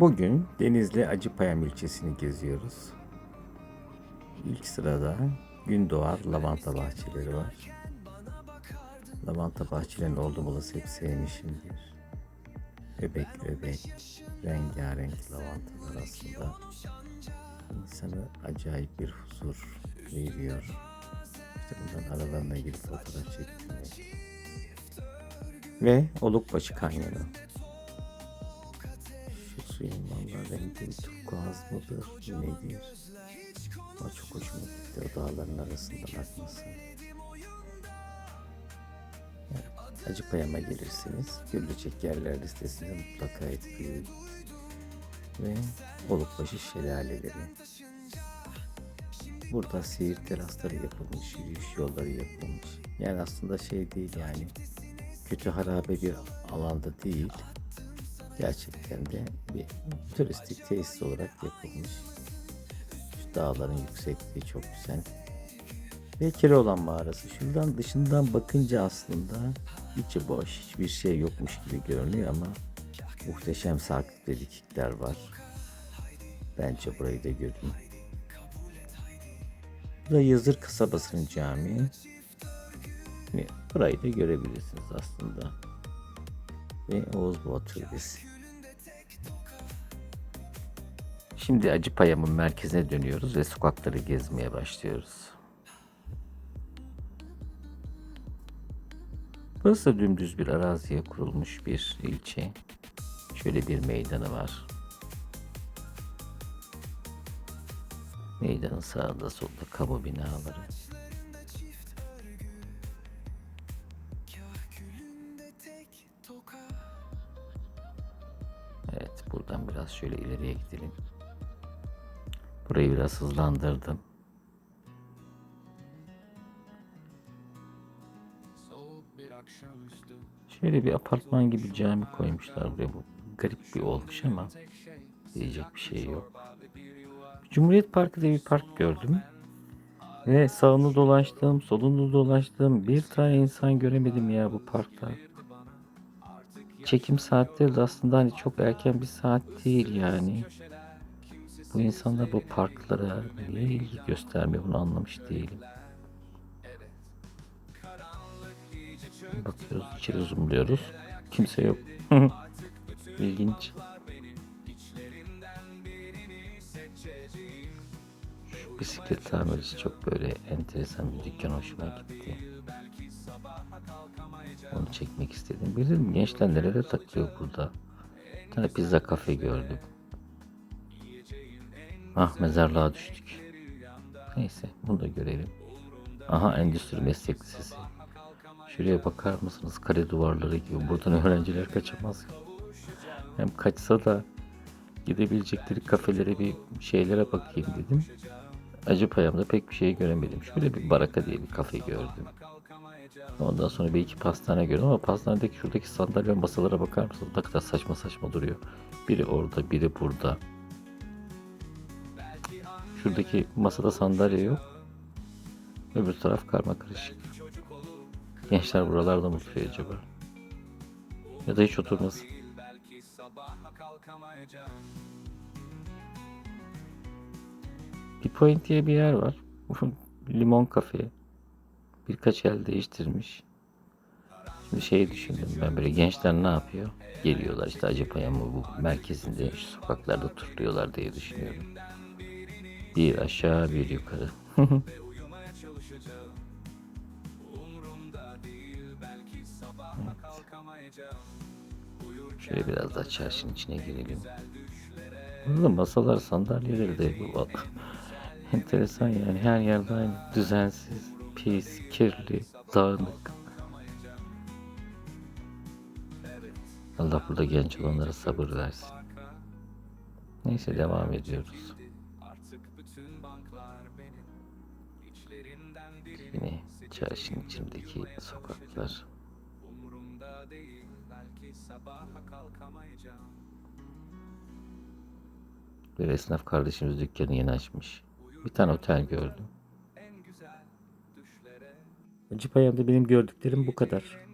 Bugün Denizli Acıpayam ilçesini geziyoruz. İlk sırada Gündoğar lavanta bahçeleri var. Lavanta bahçelerinin olduğu bulası hep sevmişimdir. Öbek öbek, rengarenk lavantalar aslında insanı acayip bir huzur veriyor. İşte bundan aralarına girip fotoğraf çekmek. Ve Olukbaşı Kanyonu. Suyun valla bir turkuaz mıdır nedir? Ama çok hoşuma gitti o dağların arasından akması. Evet, Acıpayam'a gelirseniz görülecek yerler listesinde mutlaka etkileyin. Ve Olukbaşı şelaleleri. Burada seyir terasları yapılmış, yürüyüş yolları yapılmış. Yani aslında şey değil yani kötü harabe bir alanda değil. Gerçekten de bir turistik tesis olarak yapılmış. Şu dağların yüksekliği çok güzel. Ve Keloğlan mağarası. Şuradan dışından bakınca aslında içi boş, hiçbir şey yokmuş gibi görünüyor ama muhteşem saklık ve dikikler var. Bence burayı da görün. Bu da Yazır kasabasının camii. Ve burayı da görebilirsiniz aslında. Ve Oğuz Boğa Türbesi. Şimdi Acıpayam'ın merkezine dönüyoruz ve sokakları gezmeye başlıyoruz. Burası dümdüz bir araziye kurulmuş bir ilçe. Şöyle bir meydanı var. Meydanın sağında solunda kamu binaları. Evet buradan biraz şöyle ileriye gidelim. Burayı biraz hızlandırdım. Şöyle bir apartman gibi cami koymuşlar buraya. Bu garip bir olmuş ama diyecek bir şey yok. Cumhuriyet Parkı diye bir park gördüm. Ve sağını dolaştım, solunu dolaştım. Bir tane insan göremedim ya bu parkta. Çekim saatleri de aslında hani çok erken bir saat değil yani. Bu insanlar bu parklara niye ilgi göstermiyor bunu anlamış değilim. Bakıyoruz içeri zoomluyoruz. Kimse yok. İlginç. Şu bisiklet tamircisi çok böyle enteresan bir dükkan hoşuma gitti. Onu çekmek istedim. Bilirim gençler nerede takılıyor burada. Bir tane pizza kafe gördüm. Ah mezarlığa düştük. Neyse bunu da görelim. Aha endüstri meslek lisesi. Şuraya bakar mısınız? Kare duvarları gibi. Buradan öğrenciler kaçamaz. Hem kaçsa da gidebilecekleri kafelere bir şeylere bakayım dedim. Acıpayam'da pek bir şey göremedim. Şöyle bir baraka diye bir kafe gördüm. Ondan sonra bir iki pastane gördüm ama pastanedeki şuradaki sandalye masalara bakar mısınız? Ne kadar saçma saçma duruyor. Biri orada, biri burada. Şuradaki masada sandalye yok. Öbür taraf karma karışık. Gençler buralarda mı oturuyor acaba? Ya da hiç oturmasın. Bir Point diye bir yer var. Limon kafe. Birkaç el değiştirmiş. Şimdi şey düşündüm ben böyle gençler ne yapıyor? Geliyorlar işte Acıpayam'ı bu merkezinde şu sokaklarda turluyorlar diye düşünüyorum. Bir aşağı bir yukarı. Şöyle biraz daha çarşının içine girelim. Burada masalar, sandalyeleri de bu enteresan yani her yerde aynı düzensiz, pis, kirli, dağınık. Allah burada genç olanlara sabır versin. Neyse devam ediyoruz. Çarşının içindeki sokaklar. Bir esnaf kardeşimiz dükkanı yeni açmış. Bir tane otel gördüm. Acıpayam'da benim gördüklerim bu kadar.